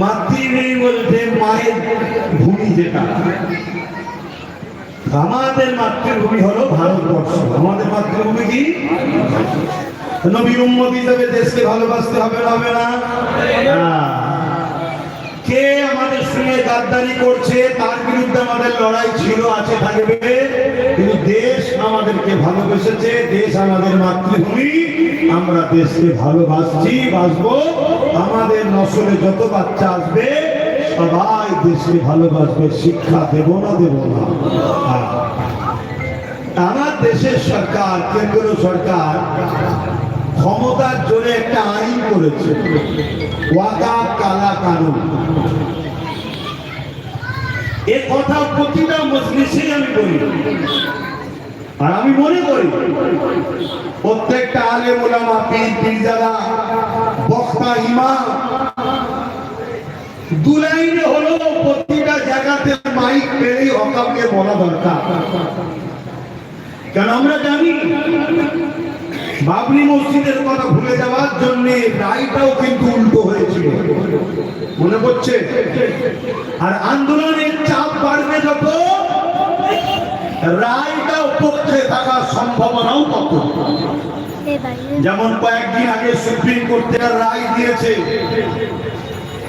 মাতৃভূমি বলতে মায়ের ভূমি যেটা। আমাদের মাতৃভূমি হলো ভারতবর্ষ। আমাদের মাতৃভূমি কি? নবী উম্মত হিসেবে দেশকে ভালোবাসতে হবে হবে না। কে আমাদের সঙ্গে গাদ্দারি করছে, তার বিরুদ্ধে আমাদের লড়াই ছিল, আছে থাকবে। আমাদেরকে ভালোবেসেছে, দেশ আমাদের মাতৃভূমি, আমরা দেশকে ভালোবাসছি বাসবো আমাদের নসলে যত বাচ্চা আসবে, সবাই দেশকে ভালোবাসবে, শিক্ষা দেব না দেব না। আমার দেশের সরকার কেন্দ্র সরকার ক্ষমতার জোরে একটা আইন করেছে। ওয়াদা কালা কানুন। এ কথা প্রতিটা মজলিসে আমি বলি। আর আমি মনে করি, প্রত্যেকটা আলে মোলামা পীর পীরজাদা বক্তা, ইমাম, দু হলো প্রতিটা জায়গাতে মাইক বলা দরকার। আমরা জানি, বাবরি মসজিদের কথা ভুলে যাওয়ার জন্য রায়টাও কিন্তু উল্টো হয়েছিল। মনে পড়ছে? আর আন্দোলনের চাপ বাড়বে যত রায়টাও পক্ষে থাকার সম্ভাবনাও কত যেমন কয়েকদিন আগে সুপ্রিম কোর্টের রায় দিয়েছে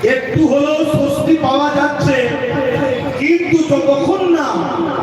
একটু হলেও স্বস্তি পাওয়া যাচ্ছে।